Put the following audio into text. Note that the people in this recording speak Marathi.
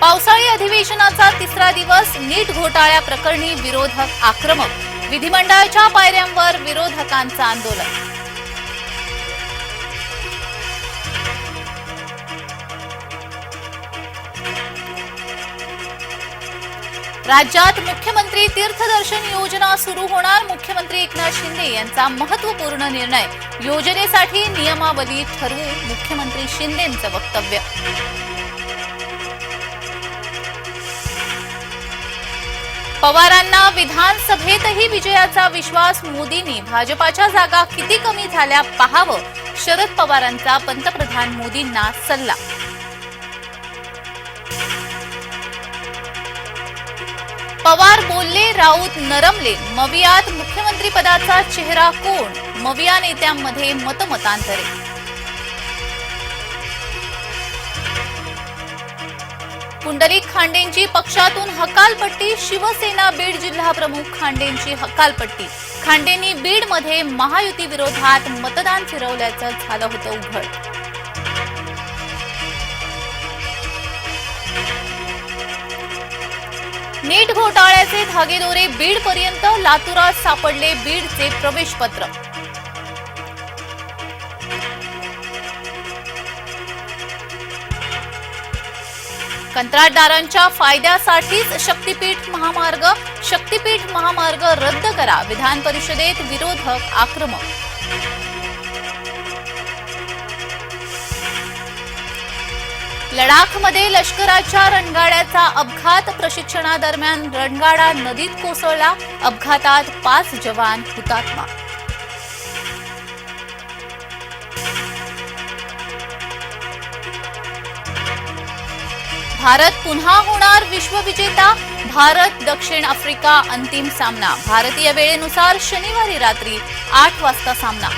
पावसाळी अधिवेशनाचा तिसरा दिवस नीट घोटाळ्या प्रकरणी विरोधक आक्रमक विधिमंडळाच्या पायऱ्यांवर विरोधकांचं आंदोलन. राज्यात मुख्यमंत्री तीर्थदर्शन योजना सुरू होणार मुख्यमंत्री एकनाथ शिंदे यांचा महत्त्वपूर्ण निर्णय. योजनेसाठी नियमावली ठरवू मुख्यमंत्री शिंदेंचं वक्तव्य. पवारांना विधानसभेतही विजयाचा विश्वास मोदींनी भाजपाच्या जागा किती कमी झाल्या पाहावं? शरद पवारांचा पंतप्रधान मोदींना सल्ला. पवार बोलले राऊत नरमले. मवियात मुख्यमंत्रीपदाचा चेहरा कोण? मविया नेत्यांमध्ये मतमतांतरे. पुंडलिक खांडेंची पक्षातून हकालपट्टी शिवसेना बीड जिल्हा प्रमुख खांडेंची हकालपट्टी. खांडेंनी बीडमध्ये महायुती विरोधात मतदान फिरवल्याचं झालं होतं उघड. नीट घोटाळ्याचे धागेदोरे बीडपर्यंत लातुरात सापडले बीडचे प्रवेशपत्र. कंत्राटदारांच्या फायद्यासाठीच शक्तीपीठ महामार्ग शक्तीपीठ महामार्ग रद्द करा. विधान परिषदेत विरोधक आक्रमक. लडाखमध्ये लष्कराच्या रणगाड्याचा अपघात. प्रशिक्षणादरम्यान रणगाडा नदीत कोसळला. अपघातात पाच जवान हुतात्मा. भारत पुन्हा होणार विश्वविजेता भारत दक्षिण आफ्रिका अंतिम सामना. भारतीय वेळेनुसार शनिवारी रात्री आठ वाजता सामना.